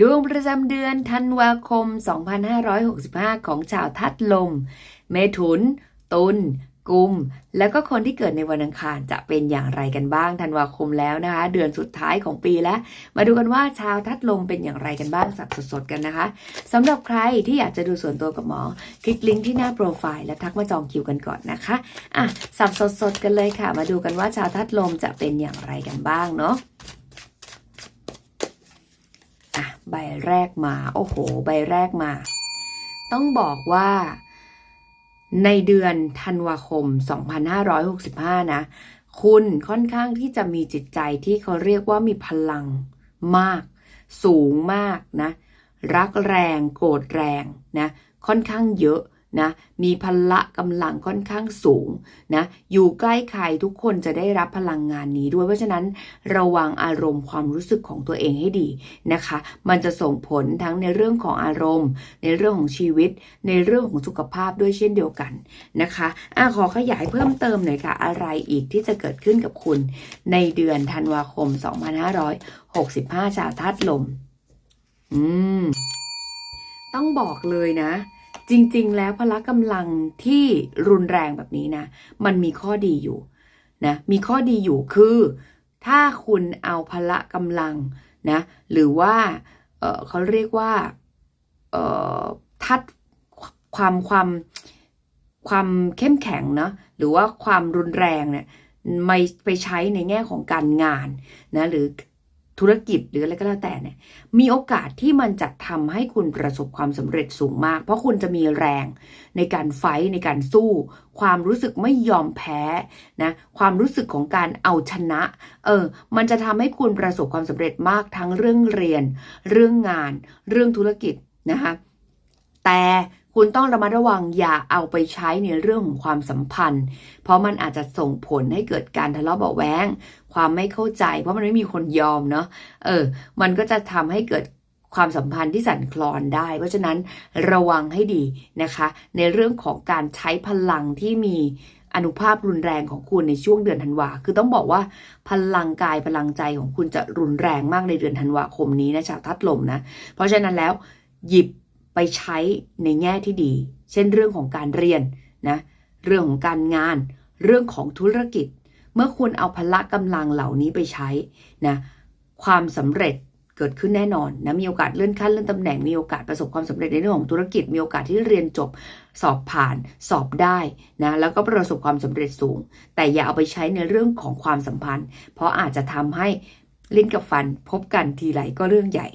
ดวงประจำเดือนธันวาคม 2565 ของชาวทัดลม เมถุน ตุล กุม แล้วก็คนที่เกิดในวันอังคารจะเป็นอย่างไรกันบ้างธันวาคมแล้วนะคะ เดือนสุดท้ายของปีแล้ว มาดูกันว่าชาวทัดลมเป็นอย่างไรกันบ้างสับสดๆกันนะคะสำหรับใครที่อยากจะดูส่วนตัวกับหมอ คลิกลิงก์ที่หน้าโปรไฟล์และทักมาจองคิวกันก่อนนะคะอะสับสดๆกันเลยค่ะ มาดูกันว่าชาวทัดลมจะเป็นอย่างไรกันบ้างเนาะ อะ ใบแรกมา โอ้โห ใบแรกมา ต้องบอกว่า ในเดือนธันวาคม 2565 นะ คุณค่อนข้างที่จะมีจิตใจที่เขาเรียกว่ามีพลังมาก สูงมากนะ รักแรง โกรธแรงนะ ค่อนข้างเยอะ นะมีพละกำลังค่อนข้างสูงนะอยู่ใกล้ใครทุกคนจะได้รับพลังงานนี้ด้วยเพราะฉะนั้นระวังอารมณ์ความรู้สึกของตัวเองให้ดีนะคะ มันจะส่งผลทั้งในเรื่องของอารมณ์ ในเรื่องของชีวิต ในเรื่องของสุขภาพด้วยเช่นเดียวกันนะคะอะขอขยายเพิ่มเติมหน่อยค่ะอะไรอีกที่จะเกิดขึ้นกับคุณ ในเดือนธันวาคม 2565 ชาวธาตุลม อืม ต้องบอกเลยนะ จริง ๆ แล้วพละกำลังที่รุนแรงแบบนี้นะ มันมีข้อดีอยู่นะมีข้อดีอยู่คือ ถ้าคุณเอาพละกำลังนะหรือว่าเเขาเรียกว่าทัดความความความเข้มแข็งเนาะหรือว่าความรุนแรงเนี่ยไม่ไปใช้ในแง่ของการงานนะหรือ ธุรกิจหรืออะไรก็แล้วแต่เนี่ย มีโอกาสที่มันจะทำให้คุณประสบความสำเร็จสูงมาก เพราะคุณจะมีแรงในการไฟในการสู้ ความรู้สึกไม่ยอมแพ้นะ ความรู้สึกของการเอาชนะ เออ มันจะทำให้คุณประสบความสำเร็จมากทั้งเรื่องเรียน เรื่องงาน เรื่องธุรกิจนะคะ แต่ คุณต้องระมัดระวังอย่าเอาไปใช้ในเรื่องของความสัมพันธ์ เพราะมันอาจจะส่งผลให้เกิดการทะเลาะเบาะแว้งความไม่เข้าใจ เพราะมันไม่มีคนยอมเนาะเออ มันก็จะทำให้เกิดความสัมพันธ์ที่สั่นคลอนได้ เพราะฉะนั้นระวังให้ดีนะคะ ในเรื่องของการใช้พลังที่มีอนุภาพรุนแรงของคุณในช่วงเดือนธันวา คือต้องบอกว่าพลังกายพลังใจของคุณจะรุนแรงมากในเดือนธันวาคมนี้นะชาวทัดลมนะ เพราะฉะนั้นแล้วหยิบ ไปใช้ในแง่ที่ดี เช่นเรื่องของการเรียนนะเรื่องของการงาน เรื่องของธุรกิจ เมื่อคุณเอาพละกำลังเหล่านี้ไปใช้นะความสำเร็จเกิดขึ้นแน่นอนนะมีโอกาสเลื่อนขั้นเลื่อนตำแหน่งมีโอกาสประสบความสำเร็จในเรื่องของธุรกิจ มีโอกาสที่เรียนจบสอบผ่านสอบได้นะแล้วก็ประสบความสำเร็จสูง แต่อย่าเอาไปใช้ในเรื่องของความสัมพันธ์ เพราะอาจจะทำให้ลิ้นกับฟันพบกันทีไรก็เรื่องใหญ่